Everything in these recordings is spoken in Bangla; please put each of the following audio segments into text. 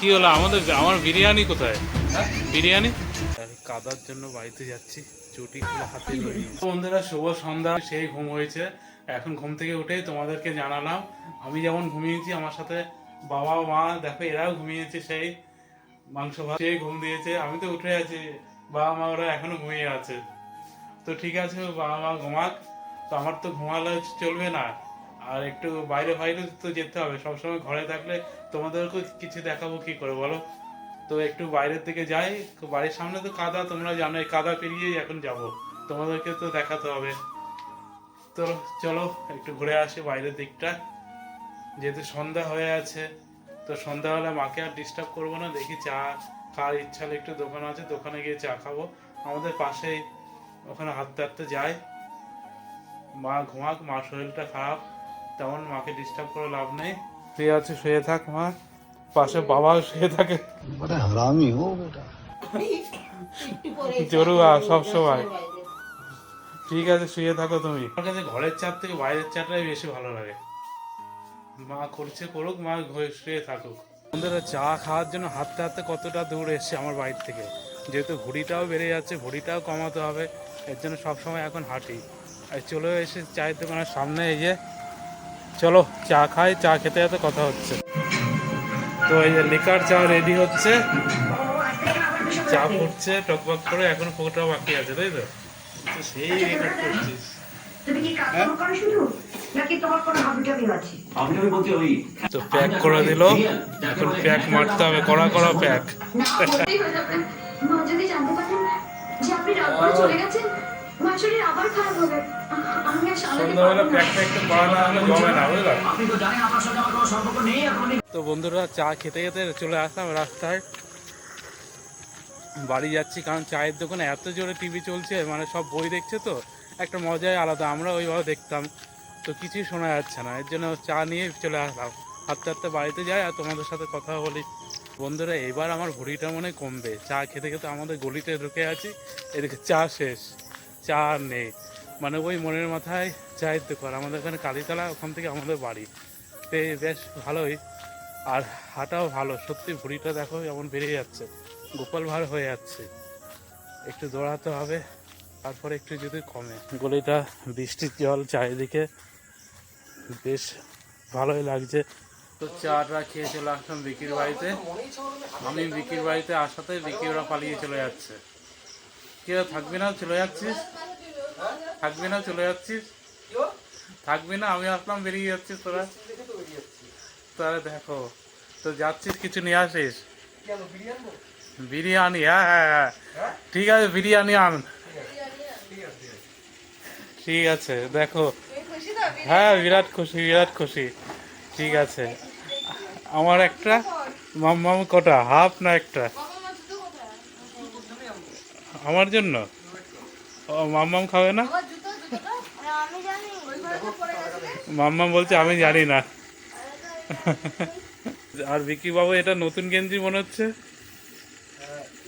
কি হলো? আমাদের আমার বিরিয়ানি কোথায়? বিরিয়ানি? কাদার জন্য বাড়িতে যাচ্ছি। চুটি হাতে বন্ধুরা, শুভ সন্ধ্যা। সেই ঘুম হয়েছে। এখন ঘুম থেকে উঠেই তোমাদেরকে জানালাম। আমি যেমন ঘুমিয়েছি, আমার সাথে বাবা, মা, দেখো, এরাও ঘুমিয়েছে সেই মাংস ভাত। সেই ঘুম দিয়েছে। আমি তো উঠে আছি। বাবা, মা ওরা এখনও ঘুমিয়ে আছে। তো ঠিক আছে, বাবা, মা ঘুমাক। তো আমার তো ঘুমালে চলবে না। আর একটু বাইরে বাইরে তো যেতে হবে। সবসময় ঘরে থাকলে তোমাদেরকে কিছু দেখাবো কি করে বলো? তো একটু বাইরের দিকে যাই। বাড়ির সামনে তো কাদা, তোমরা জানো এই কাদা পেরিয়েই এখন যাব। তোমাদেরকে তো দেখাতে হবে। তো চলো, একটু ঘুরে আসি বাইরের দিকটা। যেহেতু সন্ধ্যা হয়ে আছে, তো সন্ধ্যা হলে মাকে আর ডিস্টার্ব করব না। দেখি চা খাওয়ার ইচ্ছা হলে একটু দোকান আছে, দোকানে গিয়ে চা খাব। আমাদের পাশেই ওখানে হাঁটতে হাঁটতে যাই। মা ঘুমাক মার শরীরটা খারাপ। তেমন মাকে ডিস্টার্ব করে লাভ নেই। তুই আছে শুয়ে থাক মা। পাশে বাবাও শুয়ে থাকে। হারামি হো বেটা। সব সময়। ঠিক আছে শুয়ে থাকো তুমি। আমার কাছে ঘরের চাপ থেকে বাইরের চাটাই বেশি ভালো লাগে। মা করছে করুক মা ঘরে শুয়ে থাকুক। বন্ধুরা চা খাওয়ার জন্য হাঁটতে হাঁটতে কতটা দূর এসছে আমার বাড়ির থেকে। যেহেতু ভুড়িটাও বেড়ে যাচ্ছে ভুড়িটাও কমাতে হবে। এর জন্য সবসময় এখন হাঁটি। আর চলেও এসে চায়ের দোকানের সামনে এই যে। চলো চা খাই চা খেতে খেতে কথা হচ্ছে। তো এই যে লিকার চা রেডি হচ্ছে। চা ফুটছে টকবক করে এখন ফোটা বাকি আছে তাই তো? সেই রেকর্ড করছিস। তুমি কি কাজ করো শুধু? নাকি তোমার কোনো হাবিটাবি আছে? আমি আমি বলতে ওই তো প্যাক করে দিল। এখন প্যাক মারতে হবে কড়া কড়া প্যাক যদি জানতে পারেন যে আপনি রাগ করে চলে গেছেন আবার খারাপ হবে। তো বন্ধুরা চা খেতে খেতে চলে আসলাম রাস্তায়। বাড়ি যাচ্ছি কারণ চায়ের দোকানে এত জোরে টিভি চলছে মানে সব বই দেখছে তো একটা মজাই আলাদা আমরা ওইভাবে দেখতাম। তো কিছুই শোনা যাচ্ছে না এর জন্য চা নিয়ে চলে আসলাম। হাঁটতে হাঁটতে বাড়িতে যাই আর তোমাদের সাথে কথা বলি। বন্ধুরা এবার আমার ভুড়িটা মনে হয় কমবে। চা খেতে খেতে আমাদের গলিতে ঢুকে আছি এদিকে চা শেষ চা নেই। মানে ওই মনের মাথায় চায়ের দোকান আমাদের এখানে কালীতলা, ওখান থেকে আমাদের বাড়ি। তো বেশ ভালোই। আর হাঁটাও ভালো, সত্যি ভুঁড়িটা দেখো এমন বেড়ে যাচ্ছে। গোপাল ভার হয়ে যাচ্ছে। একটু দৌড়াতে হবে, তারপরে একটু যদি কমে। গলিটা বৃষ্টির জল চারিদিকে বেশ ভালোই লাগছে। তো চাটা খেয়ে চলে আসলাম বিকির বাড়িতে। আমি বিকির বাড়িতে আসাতে বিকি ওরা পালিয়ে চলে যাচ্ছে। কেউ থাকবি না, চলে যাচ্ছিস? থাকবি না চলে যাচ্ছিস। থাকবি না আমি আসলাম বেরিয়ে যাচ্ছিস তোরা। তাহলে দেখো তো যাচ্ছিস কিছু নিয়ে আসিস? বিরিয়ানি হ্যাঁ হ্যাঁ হ্যাঁ। ঠিক আছে বিরিয়ানি আন। ঠিক আছে দেখো। হ্যাঁ বিরাট খুশি বিরাট খুশি। ঠিক আছে। আমার একটা? মাম্মাম কটা? হাফ না একটা? আমার জন্য? মাম্মাম খাবে না? মাম্মাম বলছে আমি জানি না। আর বিকি বাবু এটা নতুন গেঞ্জি মনে হচ্ছে?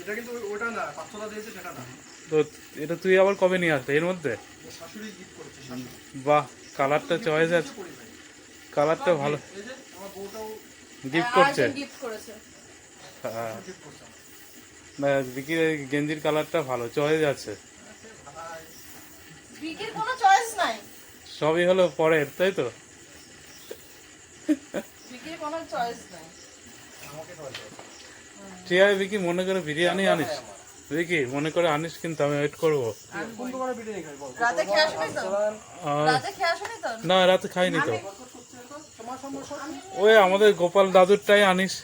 এটা কিন্তু ওটা না দিয়েছে সেটা না। তো এটা তুই আবার কবে নিয়ে আসবে? এর মধ্যে? শাশুড়ি গিফট করেছে শাশুড়ি বাহ কালারটা চয়েস আছে। কালারটা ভালো। গিফট করছে? হ্যাঁ। গিফট বিকির এই গেঞ্জির কালারটা ভালো চয়েস আছে। বিকের কোনো চয়েস নাই। সবই হলো পরের তাই তো? বিকের কোনো চয়েস নাই। ঠিক আছে বিকি মনে করে বিরিয়ানি আনিস? বিকি মনে করে আনিস কিন্তু আমি ওয়েট করব? না রাতে খাইনি তো। ওই আমাদের গোপাল দাদুরটাই আনিস।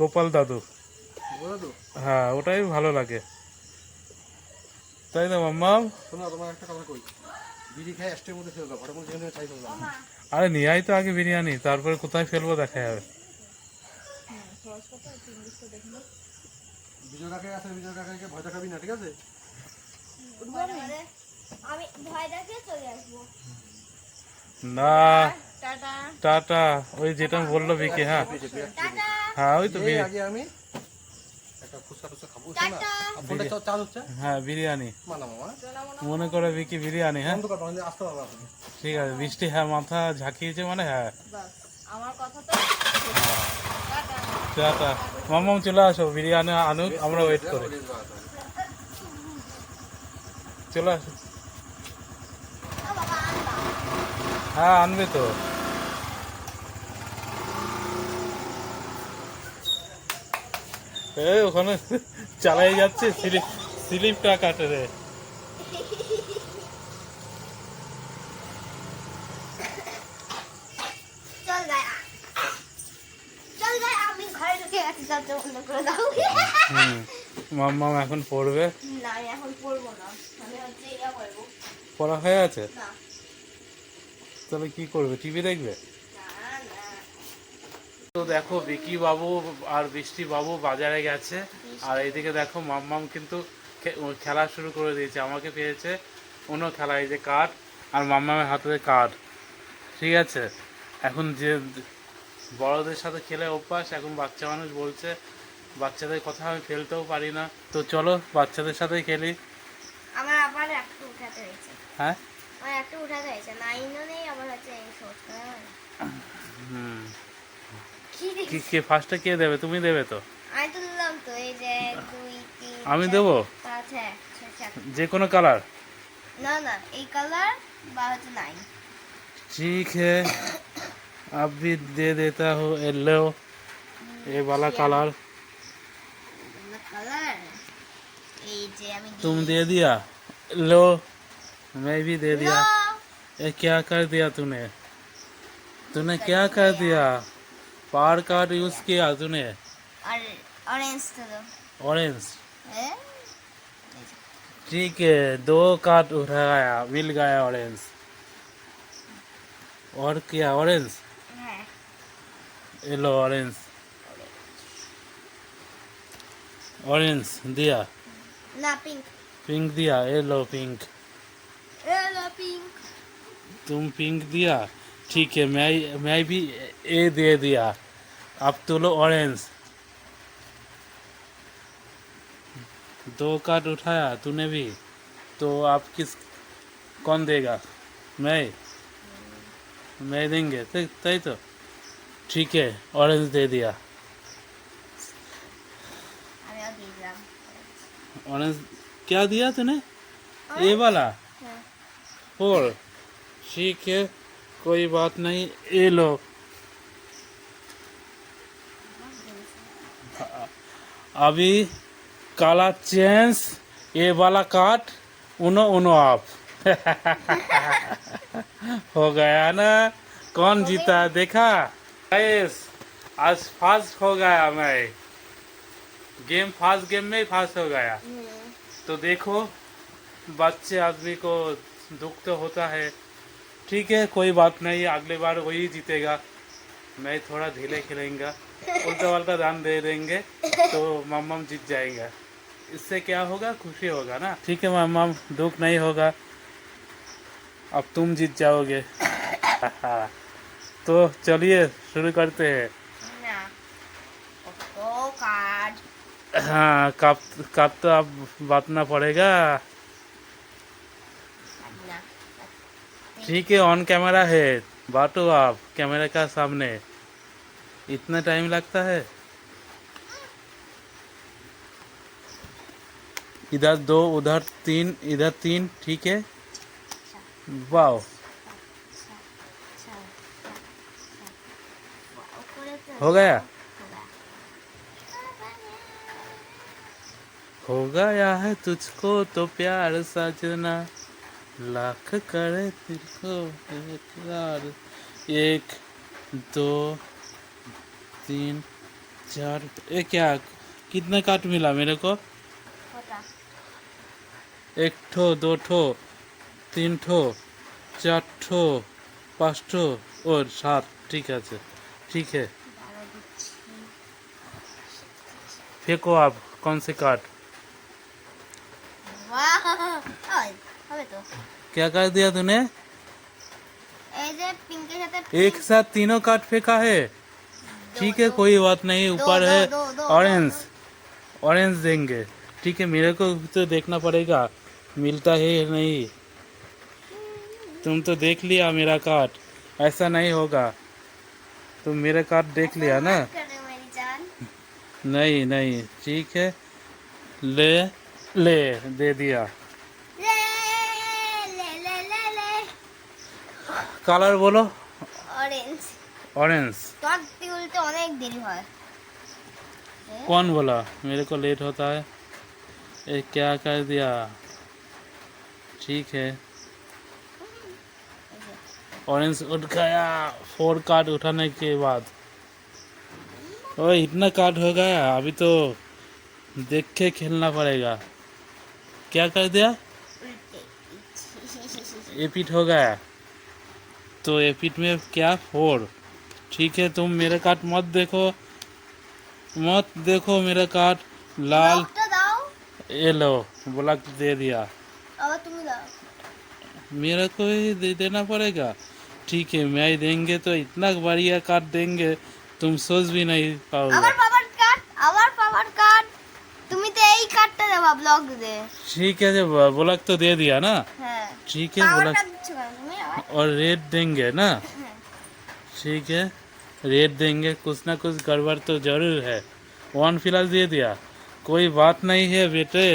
গোপাল দাদু? হ্যাঁ ওটাই ভালো লাগে। তাই না মাম্মা শোনো তোমার একটা কথা কই। বিড়ি খাই স্টের মধ্যে ফেলে ঘরের মধ্যে যেখানে খাই ফেলে আরে নিয়ে আয় তো আগে বিরিয়ানি তারপরে কোথায় ফেলব দেখা যাবে। বিজয় আছে বিজয় কাকাকে ভয় দেখাবি না ঠিক আছে? আমি ভয় দেখিয়ে চলে আসব। না। টাটা। টাটা। ওই যেটা বলল বিকে হ্যাঁ। হ্যাঁ ওই তো আগে আমি হ্যাঁ বিরিয়ানি। মনে করে বিকি বিরিয়ানি হ্যাঁ? মানে ঠিক আছে বৃষ্টি হ্যাঁ মাথা ঝাঁকিয়েছে মানে হ্যাঁ। বাস আমার কথা তো টাটা। টাটা। মামাম চলে আসো বিরিয়ানি আনুক আমরা ওয়েট করি। চলে আসো। হ্যাঁ আনবে তো। ওখানে চালাই যাচ্ছে স্লিপ স্লিপটা কাটে রে। এখন পড়বে? না আমি এখন পড়ব না আমি হচ্ছে পড়া হয়ে আছে? তাহলে কি করবে টিভি দেখবে? তো দেখো বিকি বাবু আর বৃষ্টি বাবু বাজারে গেছে। আর এইদিকে দেখো মাম্মাম কিন্তু খেলা শুরু করে দিয়েছে আমাকে পেয়েছে অন্য খেলা এই যে কাঠ আর মাম্মামের হাতে কাঠ ঠিক আছে? এখন যে বড়দের সাথে খেলে অভ্যাস এখন বাচ্চা মানুষ বলছে বাচ্চাদের কথা আমি ফেলতেও পারি না। তো চলো বাচ্চাদের সাথেই খেলি। আমার আবার একটু উঠাতে হয়েছে। হ্যাঁ? আমার একটু উঠাতে হয়েছে। নাইনও নেই আমার হচ্ছে এই শোট করা হুম। কি কি দেখিস কে ফার্স্টে কে দেবে তুমি দেবে তো আমি তো দিলাম তো এই যে এক, দুই তিন আমি চার, দেবো? পাঁচ হ্যাঁ ছয়, সাত। যে কোনো কালার না না এই কালার বা হচ্ছে নাইন ठीक है अब भी दे देता हूँ येलो ये वाला कलर কালার এই যে আমি तुम दे दिया लो मैं भी दे दिया No! ये क्या कर दिया तूने तूने क्या कर दिया पावर कार्ड यूज़ किया तूने ऑरेंज तो ऑरेंज ठीक है दो कार्ड उठाया मिल गया ऑरेंज और क्या ऑरेंज येलो ऑरेंज ऑरेंज दिया। ना पिंक पिंक दिया येलो पिंक येलो पिंक तुम पिंक दिया। ठीक है मैं मैं भी ए दे दिया। अब तो लो ऑरेंज दो कार्ड उठाया तूने भी। तो आप किस कौन देगा? मैं। मैं देंगे तय तो। ठीक है ऑरेंज दे दिया। ऑरेंज क्या दिया तूने? ए वाला? और ठीक है। कोई बात नहीं ये लो। अभी काला चेंज ये वाला काट उनो उनो आप। हो गया ना? कौन जीता? देखा? आज फास्ट हो गया मैं। गेम फास्ट गेम में ही फास्ट हो गया। तो देखो बच्चे आदमी को दुख तो होता है। ठीक है कोई बात नहीं अगले बार वही जीतेगा। मैं थोड़ा ढीले खेलेंगा उल्टा वल्टा दान दे देंगे तो मम्मा जीत जाएगा। इससे क्या होगा खुशी होगा ना? ठीक है मम्मा दुख नहीं होगा। अब तुम जीत जाओगे। तो चलिए शुरू करते हैं। हाँ कब कब तो अब बातना पड़ेगा। ठीक है ऑन कैमरा है। बाटो आप कैमरे का सामने। इतना टाइम लगता है? इधर दो, उधर तीन, इधर तीन, ठीक है? वाओ। हो गया? हो गया है तुझको तो प्यार सजना। लाख करे तिरको इकरार एक दो तीन चार ये क्या कितने काट मिला मेरे को एक ठो दो ठो तीन ठो चार ठो पाँच ठो और सात ठीक है ठीक है फेंको आप कौन से काट वाह ওই, হবে তো क्या कर दिया तूने এই যে পিঙ্কের সাথে एक साथ तीनों काट फेंका है ठीक है कोई बात नहीं ऊपर दो, है दो, दो, ऑरेंज दो, ऑरेंज देंगे ठीक है मेरे को तो देखना पड़ेगा मिलता है या नहीं तुम तो देख लिया मेरा कार्ड ऐसा नहीं होगा तुम मेरा कार्ड देख लिया ना करे मेरी जान नहीं नहीं ठीक है ले ले दे दिया कलर बोलो অরেঞ্জ ऑरेंज তোমার তুলতে অনেক দেরি হয় कौन बोला मेरे को लेट होता है ये क्या कर दिया ठीक है ऑरेंज उठ गया फोर कार्ड उठाने के बाद ओ इतना कार्ड हो गया अभी तो देख के खेलना पड़ेगा क्या कर दिया एपिट हो गया तो एपिट में क्या फोर ठीक है तुम मेरा कार्ड मत देखो मत देखो मेरा कार्ड लाल ব্লকটা দাও ये लो ब्लॉक दे दिया আবার তুমি দাও मेरा को ही दे देना पड़ेगा ठीक है मैं ही देंगे तो इतना बढ़िया कार्ड देंगे तुम सोच भी नहीं पाओगे আবার পাওয়ার কার্ড আবার পাওয়ার কার্ড তুমি তো এই কার্ডটা দেবা ব্লক और रेट देंगे ना? ठीक है। रेट देंगे कुछ ना कुछ गड़बड़ तो ज़रूर है। वन फ़िलहाल दे दिया? कोई बात नहीं है बेटे।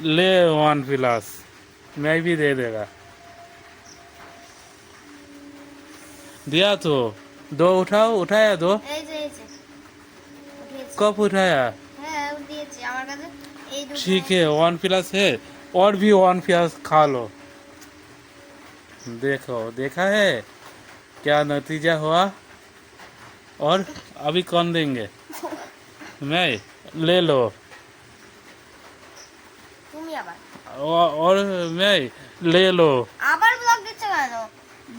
ले वन फिलास मैं भी दे देगा। दिया तो। दो उठाओ उठाया दो। कब उठाया? ठीक है। वन प्लस है। और भी वन प्लस खा लो देखो देखा है क्या नतीजा हुआ और अभी कौन देंगे मैं ले लो তুমি আবার और और मैं ले लो আবার ব্লক দিচ্ছ কেন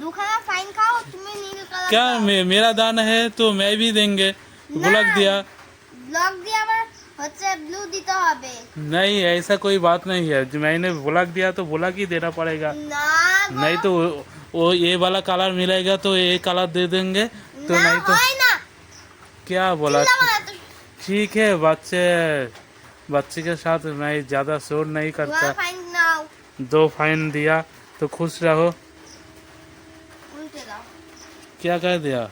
দুখানা ফাইন খাও তুমি নীল কালার क्या मे, मेरा दान है तो मैं भी देंगे ब्लॉक दिया ব্লক দিয়ে আবার হচ্ছে ব্লু দিতে হবে नहीं ऐसा कोई बात नहीं है जो मैंने ब्लॉक दिया तो ब्लॉक ही देना पड़ेगा না গো, नहीं तो वो- वो ये वाला कलर मिलेगा तो ये कलर दे देंगे तो না नहीं तो হয় না क्या बोला চিল্লাবো না তো। ठीक है बच्चे बच्चे के साथ मैं ज़्यादा शोर नहीं তোমার करता ফাইন নাও दो फाइन दिया तो खुश रहो উল্টে দাও क्या कर दिया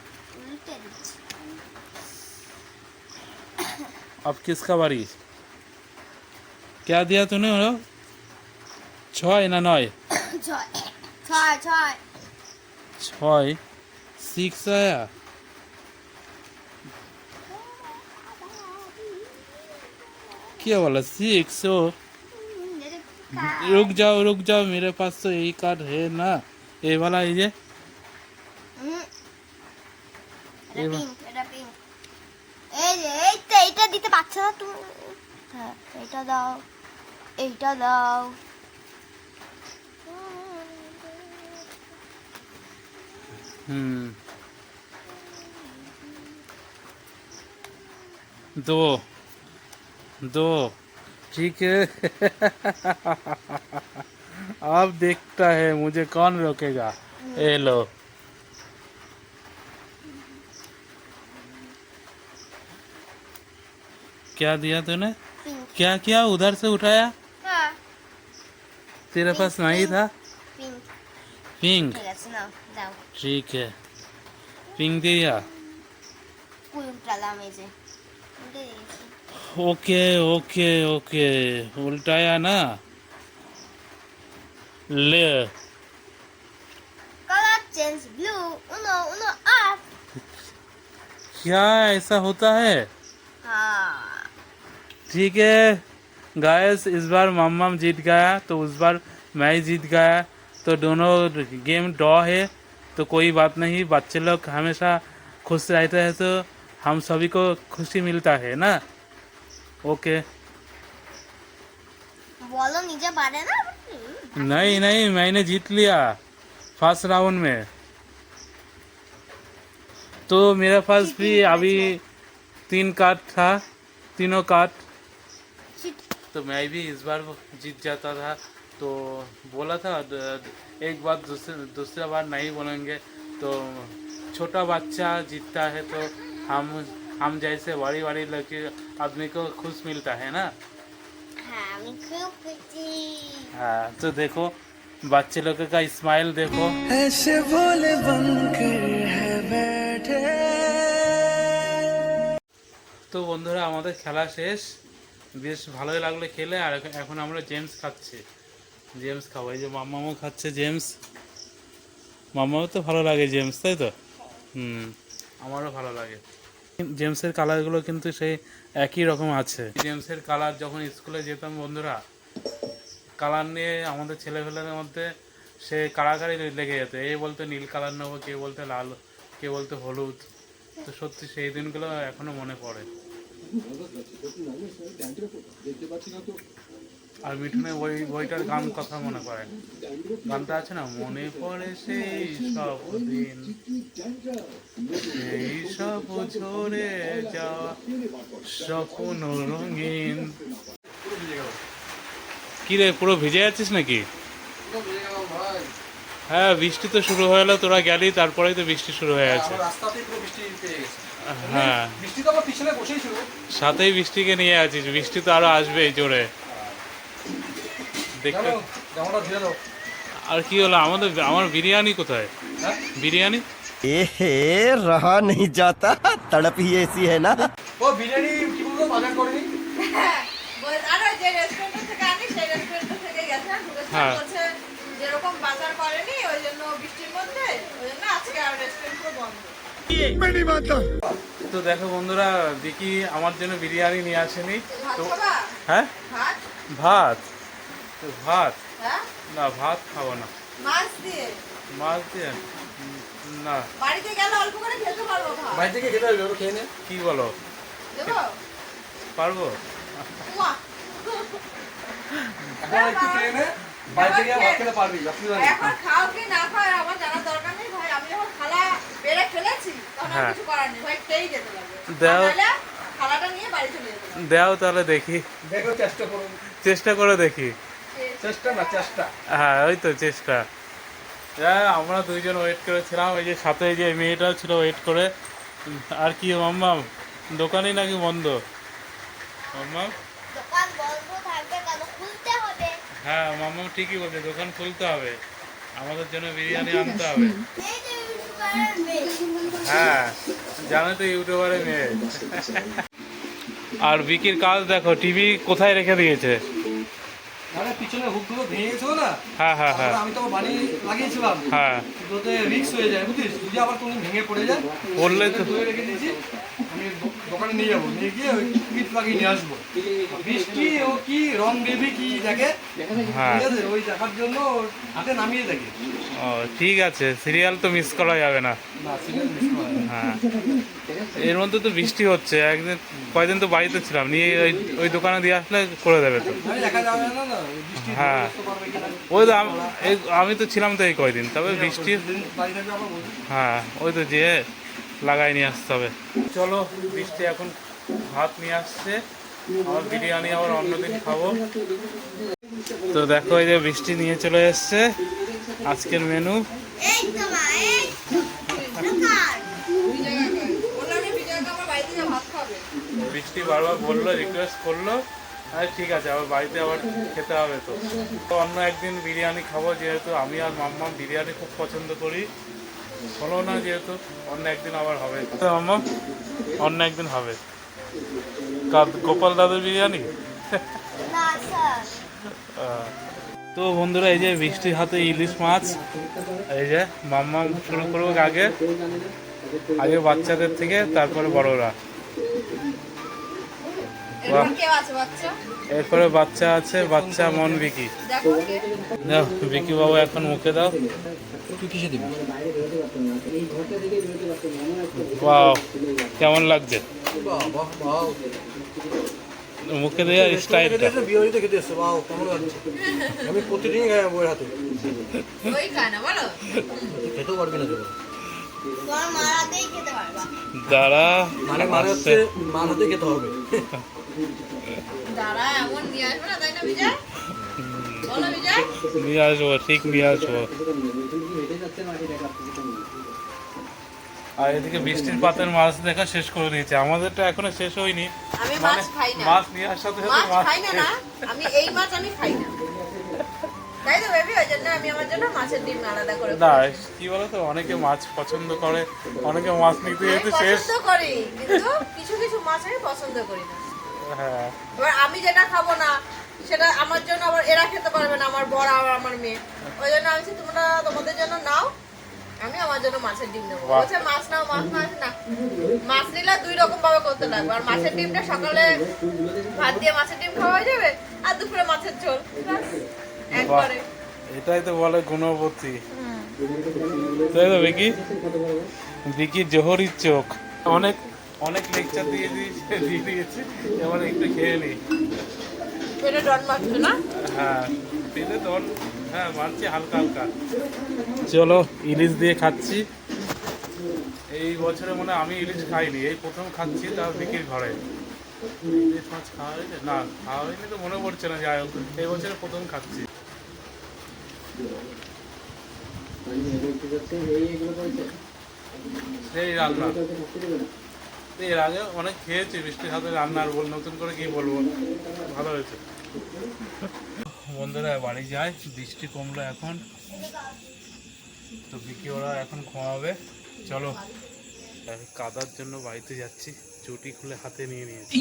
अब किसका बारी क्या दिया तूने बोलो ছয় না নয় ছয় ছয় ছয় ছয় সিক্স आया क्या बोला सिक्स ओ হুম, এটা খা- रुक जाओ रुक जाओ मेरे पास तो यही कार्ड है ना ये वाला ये হুম, এটা তো এইটা দিতে পারছো না তুমি হ্যাঁ এইটা দাও এইটা দাও हम्म दो दो ठीक है अब देखता है मुझे कौन रोकेगा ए लो क्या दिया तूने? क्या किया? उधर से उठाया? तेरे पास नहीं था? पिंक। ठीक है पिंक दिया ओके ओके ओके। उल्टाया ना? ले। चेंज ब्लू उनो उनो आप क्या ऐसा होता है? ठीक है। गायस इस बार मम्मा जीत गया तो उस बार मैं ही जीत गया। तो दोनों गेम ड्रॉ है तो कोई बात नहीं बच्चे लोग हमेशा खुश रहते हैं तो हम सभी को खुशी मिलता है ना? ओके बोलो नीचे बारे ना नहीं नहीं मैंने जीत लिया फ़र्स्ट राउंड में। तो मेरा पास भी अभी तीन कार्ड था तीनों कार्ड तो मैं भी इस बार जीत जाता था तो बोला था द- एक बार दूसरे दूसरा बार नहीं बोलेंगे तो छोटा बच्चा जीतता है तो हम हम जैसे बड़ी बड़ी लड़की आदमी को खुश मिलता है ना হ্যাঁ আমি খুব খুশি हाँ तो देखो बच्चे लोगों का स्माइल देखो ऐसे भोले बनकर है बैठे তো বন্ধুরা আমাদের খেলা শেষ বেশ ভালোই লাগল খেলে, আর এখন- আমরা জেমস খাচ্ছি। জেমস খাব, এই যে মাম্মামও খাচ্ছে জেমস। মাম্মাও তো ভালো লাগে জেমস, তাই তো? হুম, আমারও ভালো লাগে। জেমসের কালারগুলো কিন্তু সেই একই রকম আছে। জেমসের কালার যখন স্কুলে যেতাম বন্ধুরা, কালার নিয়ে আমাদের ছেলেপেলেদের মধ্যে সে কাড়াকাড়ি লেগে যেত। এই বলতে নীল কালার নেব, কে বলতে লাল, কে বলতে হলুদ। তো সত্যি সেই দিনগুলো এখনও মনে পড়ে। আর মিঠুনের বই, বইটার গান কথা মনে পড়ে। গানটা আছে না, মনে পড়ে সেই সব দিন। এই সব ঝরে যাওয়া স্বপ্ন রঙিন। কি রে, পুরো ভিজে যাচ্ছিস নাকি? হ্যাঁ বৃষ্টি তো শুরু হয়ে গেলো তোরা গেলি, তারপরেই তো বৃষ্টি শুরু হয়ে গেছে। রাস্তাতেই পুরো বৃষ্টি পেয়ে গেছে হ্যাঁ। সাথেই বৃষ্টিকে নিয়ে আছিস বৃষ্টি তো আরও আসবেই জোরে। দেখতে আর কি হলো? আমাদের আমার বিরিয়ানি কোথায়? বিরিয়ানি? এহে রহা নেই যাতা তড়প হি না। বাজার করেনি? হ্যাঁ, হ্যাঁ। ওই জন্য বৃষ্টির মধ্যে আজকে আর রেস্টুরেন্ট বন্ধ। তো দেখো বন্ধুরা দেখি আমার জন্য বিরিয়ানি নিয়ে আসেনি। তো হ্যাঁ? ভাত? ভাত? তো ভাত? হ্যাঁ? না ভাত খাব না। মাছ দিয়ে? মাছ দিয়ে? না। বাড়িতে গেলে অল্প করে খেতে পারব ভাত। বাড়ি থেকে খেতে হবে খেয়ে নে। কি বলো? পারব? এখন একটু খেয়ে নে। বাড়ি থেকে ভাত খেতে পারবি অসুবিধা এখন খাও কি না খাও আমার জানার দরকার নেই ভাই আমি যখন ফেলেছি হ্যাঁ। কিছু করার নেই। ভাই খেয়েই যেতে লাগবে দাও। খালাটা নিয়ে বাড়ি চলে যেতে লাগবে দাও তাহলে দেখি। দেখো চেষ্টা চেষ্টা করে দেখি। চেষ্টা না চেষ্টা। হ্যাঁ ওই তো চেষ্টা। হ্যাঁ আমরা দুইজন ওয়েট করেছিলাম ওই যে সাথে যে মেয়েটাও ছিল ওয়েট করে। আর কি মাম্মা দোকানই নাকি বন্ধ? মাম্মা দোকান বন্ধ থাকবে খুলতে হবে। হ্যাঁ মাম্মা ঠিকই বলছে দোকান খুলতে হবে। আমাদের জন্য বিরিয়ানি আনতে হবে। হ্যাঁ জানো তো ইউটিউবারের মেয়ে। আর বিকির কাজ দেখো টিভি কোথায় রেখে দিয়েছে? মানে পিছনে হুকগুলো ভেঙে গেছিল না? হ্যাঁ হ্যাঁ হ্যাঁ। আমি তো বাড়ি লাগিয়েছিলাম। হ্যাঁ। দুটোতে রিক্স হয়ে যায় বুঝিস? যদি আবার কোনো ভেঙে পড়ে যায় বললে তো ধুয়ে রেখে দিয়েছি। আমি দোকানে নিয়ে যাব। নিয়ে গিয়ে ওই কিট লাগিয়ে নিয়ে আসব। বৃষ্টি ও কি রং দেবী কি দেখে? হ্যাঁ। ওই দেখার জন্য হাতে নামিয়ে দেখে। ও ঠিক আছে সিরিয়াল তো মিস করা যাবে না। হ্যাঁ। এর মধ্যে তো বৃষ্টি হচ্ছে একদিন কয়দিন তো বাড়িতে ছিলাম নিয়ে ওই ওই দোকানে দিয়ে আসলে করে দেবে তো। বৃষ্টি হ্যাঁ। ওই তো আমি তো ছিলাম তো এই কয়দিন তবে বৃষ্টি দিন বাড়ি থাকবে হ্যাঁ ওই তো যেয়ে লাগাই নিয়ে আসতে হবে। চলো বৃষ্টি এখন ভাত নিয়ে আসছে আবার বিরিয়ানি আবার অন্যদিন খাব। তো দেখো এই যে বৃষ্টি নিয়ে চলে এসছে। আজকের মেনু বৃষ্টি বারবার বলল রিকোয়েস্ট করল। আরে ঠিক আছে আবার বাড়িতে আবার খেতে হবে তো। তো অন্য একদিন বিরিয়ানি খাব যেহেতু আমি আর মাম্মা বিরিয়ানি খুব পছন্দ করি। হলো না যেহেতু অন্য একদিন আবার হবে। তো মাম্মা অন্য একদিন হবে। গোপাল দাদুর বিরিয়ানি? তো বন্ধুরা এই যে বৃষ্টির হাতে ইলিশ মাছ এই যে মাম্মা শুরু করুক আগে আগে বাচ্চাদের থেকে তারপরে বড়রা। এরপর বাচ্চা? এরপরে বাচ্চা আছে বাচ্চা মন বিকি দাও বিকি বাবু এখন মুখে দাও। কেমন লাগছে? বাহ বাহ বাহ। মুখে দেওয়ার স্টাইলটা বিয়ে বাড়িতে খেতে এসছো বাহ কেমন লাগছে। আমি প্রতিদিনই খাই বইয়ের হাতে। খেতেও পারবি না দাঁড়া মানে মানে হচ্ছে মার হাতে খেতে হবে। দাঁড়া এমন নিয়ে আসবে না তাই না বিজয়? বলো বিজয়। নিয়ে আসব ঠিক নিয়ে আসব। আর এদিকে বৃষ্টির পাতের মাছ দেখা শেষ করে দিয়েছে। আমাদেরটা এখনও শেষ হয়নি। আমি মানে মাছ খাই না। মাছ নিয়ে আসার সাথে সাথে মাছ খাই না না। আমি এই মাছ আমি খাই না। তাই তো বেবি ওই জন্য আমি আমার জন্য মাছের ডিম আলাদা করে না কি বলতো অনেকে মাছ পছন্দ করে অনেকে মাছ নিতে যেতে শেষ পছন্দ করি কিন্তু কিছু কিছু মাছ আমি পছন্দ করি না। হ্যাঁ। এবার আমি যেটা খাব না সেটা আমার জন্য আবার এরা খেতে পারবে না আমার বড় আর আমার মেয়ে। ওই জন্য আমি তোমরা তোমাদের জন্য নাও আমি আমার জন্য মাছের ডিম নেব। বলছে মাছ নাও মাছ নাও। না মাছ নিলে দুই রকম ভাবে করতে লাগবে। আর মাছের ডিমটা সকালে ভাত দিয়ে মাছের ডিম খাওয়া যাবে আর দুপুরে মাছের ঝোল। একবারে। এটাই তো বলে গুণবতী। তাই তো বিকি বিকি জোহরির চোখ। অনেক অনেক লেকচার দিয়ে দিয়েছে দিয়ে দিয়েছে। এবার একটু খেয়ে নি। পেটে ডন মারছে না? হ্যাঁ পেলে তোর হ্যাঁ মারছি হালকা হালকা। চলো ইলিশ দিয়ে খাচ্ছি। এই বছরে মনে আমি ইলিশ খাইনি এই প্রথম খাচ্ছি তাও বিকির ঘরে। ইলিশ মাছ খাওয়া হয়েছে? না খাওয়া হয়নি তো মনে পড়ছে না যাই হোক। এই বছরে প্রথম খাচ্ছি। সেই রান্না। এর আগে অনেক খেয়েছি বৃষ্টির হাতে রান্না আর বল নতুন করে কি বলব? ভালো হয়েছে। বন্ধুরা বাড়ি যায় বৃষ্টি কমলো এখন। তো বিকি ওরা এখন ঘুমাবে। চলো কাদার জন্য বাড়িতে যাচ্ছি। চুটি খুলে হাতে নিয়ে নিয়েছি।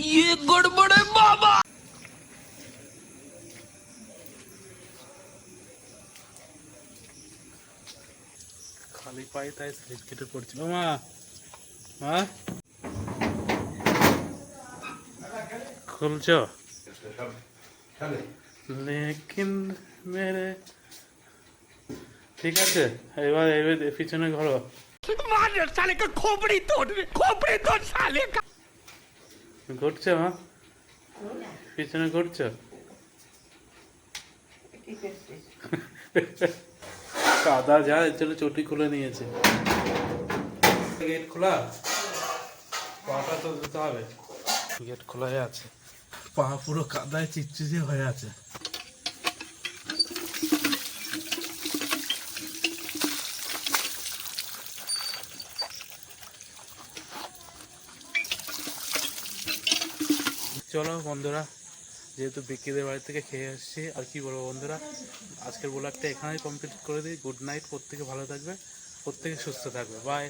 খালি পায়ে তাই স্লিপ কেটে পড়ছিল মা মা। খুলছো? লেকিন মেরে ঠিক আছে এবার এবার পিছনে ঘোরো ঘুরছে মা পিছনে ঘুরছো কাদা যা এর জন্য চটি খুলে নিয়েছে গেট খোলা পাটা তো দিতে হবে গেট খোলাই আছে পা পুরো কাদায় চিটচিটে হয়ে আছে চলো বন্ধুরা, যেহেতু বিক্রিদের বাড়ি থেকে খেয়ে এসেছি আর কি বলব বন্ধুরা, আজকের ব্লগটা এখানেই কমপ্লিট করে দিই। গুড নাইট প্রত্যেকে ভালো থাকবে, প্রত্যেকে সুস্থ থাকবে। বাই